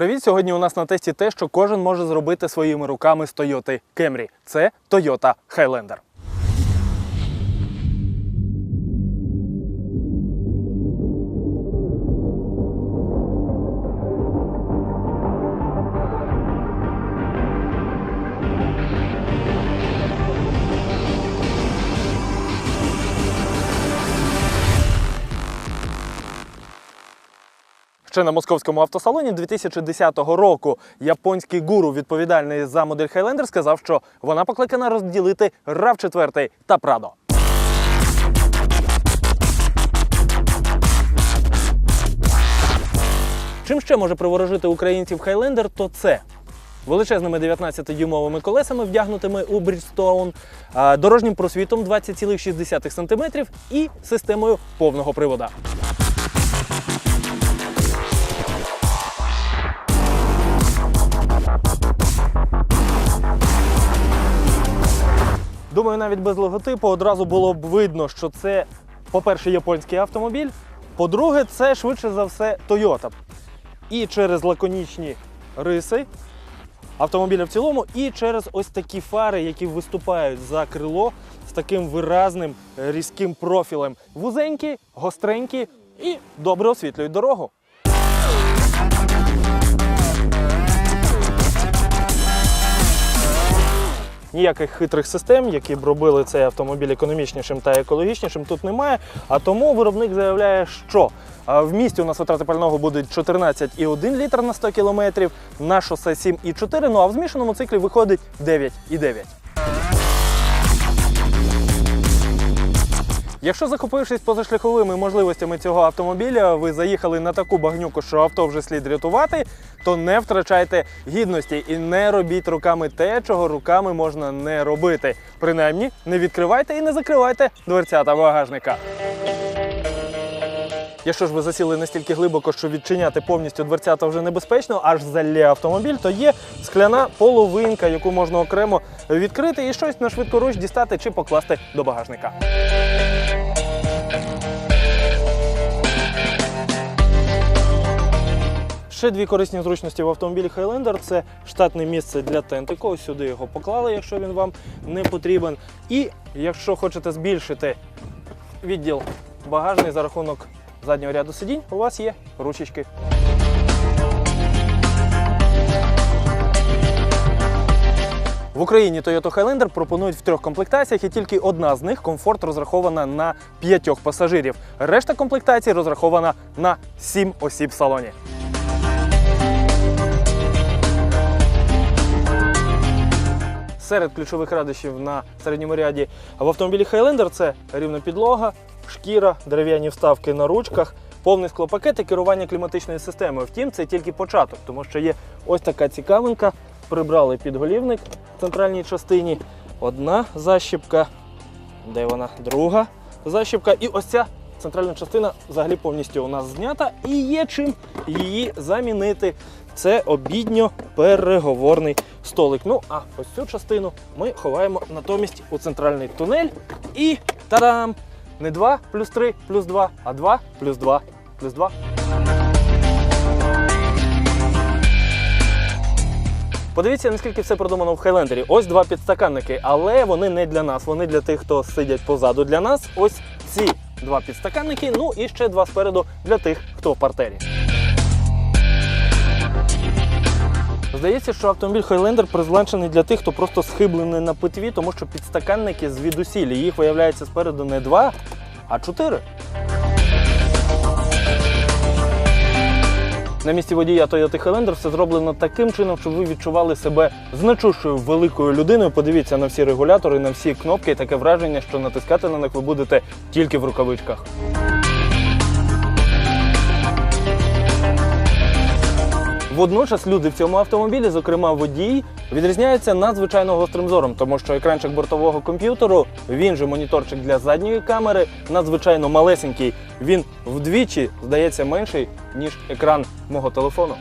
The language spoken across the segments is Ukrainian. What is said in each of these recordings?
Привіт! Сьогодні у нас на тесті те, що кожен може зробити своїми руками з Toyota Camry. Це Toyota Highlander. Ще на московському автосалоні 2010 року японський гуру, відповідальний за модель Highlander, сказав, що вона покликана розділити rav 4 та Prado. Чим ще може приворожити українців Highlander, то це величезними 19-дюймовими колесами, вдягнутими у Bridgestone, дорожнім просвітом 20,6 см і системою повного привода. Думаю, навіть без логотипу одразу було б видно, що це, по-перше, японський автомобіль. По-друге, це швидше за все Toyota. І через лаконічні риси автомобіля в цілому, і через ось такі фари, які виступають за крило з таким виразним різким профілем. Вузенькі, гостренькі і добре освітлюють дорогу. Ніяких хитрих систем, які б робили цей автомобіль економічнішим та екологічнішим, тут немає. А тому виробник заявляє, що в місті у нас витрати пального будуть 14,1 літр на 100 кілометрів, на шосе 7,4, ну а в змішаному циклі виходить 9,9. Якщо захопившись позашляховими можливостями цього автомобіля, ви заїхали на таку багнюку, що авто вже слід рятувати, то не втрачайте гідності і не робіть руками те, чого руками можна не робити. Принаймні, не відкривайте і не закривайте дверцята багажника. Якщо ж ви засіли настільки глибоко, що відчиняти повністю дверцята вже небезпечно, аж залє автомобіль, то є скляна половинка, яку можна окремо відкрити і щось на швидкоруч дістати чи покласти до багажника. Ще дві корисні зручності в автомобілі Highlander – це штатне місце для тентику. Ось сюди його поклали, якщо він вам не потрібен. І якщо хочете збільшити відділ багажний за рахунок заднього ряду сидінь, у вас є ручечки. В Україні Toyota Highlander пропонують в трьох комплектаціях, і тільки одна з них комфорт розрахована на п'ятьох пасажирів. Решта комплектацій розрахована на сім осіб в салоні. Серед ключових радощів на середньому ряді в автомобілі Highlander це рівна підлога, шкіра, дерев'яні вставки на ручках, повний склопакет і керування кліматичною системою. Втім, це тільки початок, тому що є ось така цікавинка. Прибрали підголівник в центральній частині. Одна защіпка, де вона? Друга защіпка. І ось ця центральна частина взагалі повністю у нас знята і є чим її замінити. Це обідньо-переговорний столик. Ну, а ось цю частину ми ховаємо натомість у центральний тунель. І та-дам! Не 2 плюс 3 плюс 2, а 2 плюс 2 плюс 2. Подивіться, наскільки все продумано в Хайлендері. Ось два підстаканники, але вони не для нас, вони для тих, хто сидять позаду. Для нас ось ці два підстаканники, ну і ще два спереду для тих, хто в партері. Здається, що автомобіль Highlander призначений для тих, хто просто схиблений на питві, тому що підстаканники звідусілі. Їх виявляється спереду не два, а чотири. На місці водія Toyota Highlander все зроблено таким чином, щоб ви відчували себе значущою великою людиною. Подивіться на всі регулятори, на всі кнопки, і таке враження, що натискати на них ви будете тільки в рукавичках. Водночас люди в цьому автомобілі, зокрема водій, відрізняються надзвичайно гострим зором, тому що екранчик бортового комп'ютеру, він же моніторчик для задньої камери, надзвичайно малесенький. Він вдвічі здається менший, ніж екран мого телефону.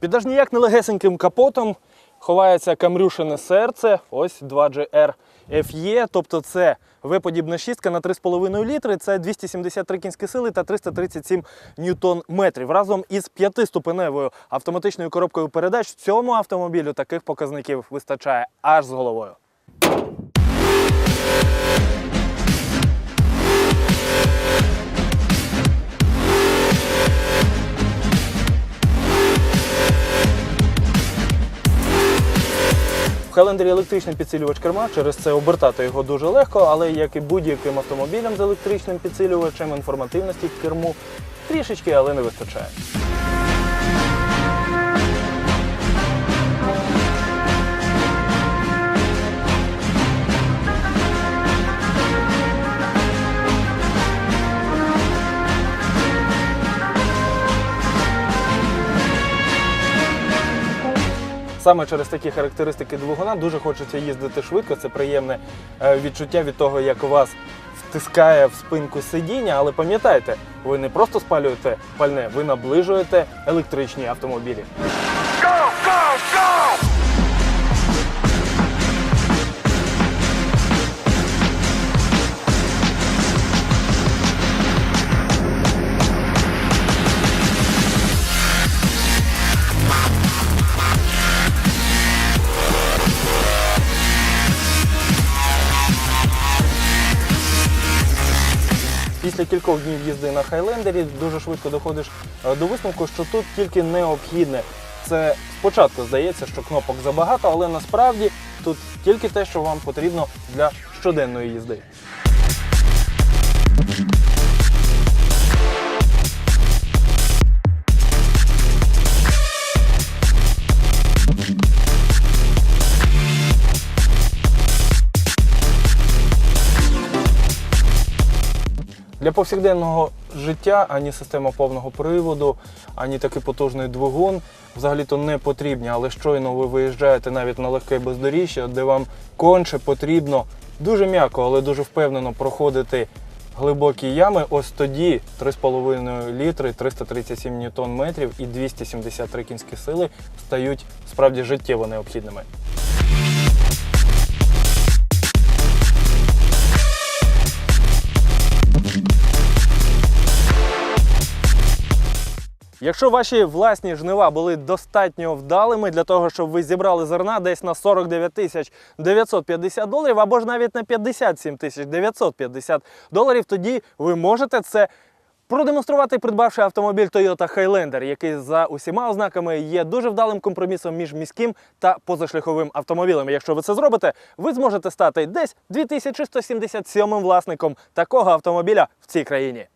Під аж ніяк не легесеньким капотом ховається камрюшине серце, ось 2GR. FE, тобто це V-подібна шістка на 3,5 літри, це 273 кінські сили та 337 ньютон метрів. Разом із п'ятиступеневою автоматичною коробкою передач цьому автомобілю таких показників вистачає аж з головою. Хелендері електричний підсилювач керма, через це обертати його дуже легко, але як і будь-яким автомобілем з електричним підсилювачем, інформативності в керму трішечки, але не вистачає. Саме через такі характеристики двигуна дуже хочеться їздити швидко. Це приємне е, відчуття від того, як вас втискає в спинку сидіння. Але пам'ятайте, ви не просто спалюєте пальне, ви наближуєте електричні автомобілі. Після кількох днів їзди на Хайлендері дуже швидко доходиш е, до висновку, що тут тільки необхідне. Це спочатку здається, що кнопок забагато, але насправді тут тільки те, що вам потрібно для щоденної їзди. Для повсякденного життя ані система повного приводу, ані такий потужний двигун взагалі-то не потрібні. Але щойно ви виїжджаєте навіть на легке бездоріжжя, де вам конче потрібно дуже м'яко, але дуже впевнено проходити глибокі ями. Ось тоді 3,5 літри, 337 ньютон метрів і 273 кінські сили стають справді життєво необхідними. Якщо ваші власні жнива були достатньо вдалими для того, щоб ви зібрали зерна десь на 49 тисяч 950 доларів, або ж навіть на 57 тисяч 950 доларів, тоді ви можете це продемонструвати, придбавши автомобіль Toyota Highlander, який за усіма ознаками є дуже вдалим компромісом між міським та позашляховим автомобілем. Якщо ви це зробите, ви зможете стати десь 2177 власником такого автомобіля в цій країні.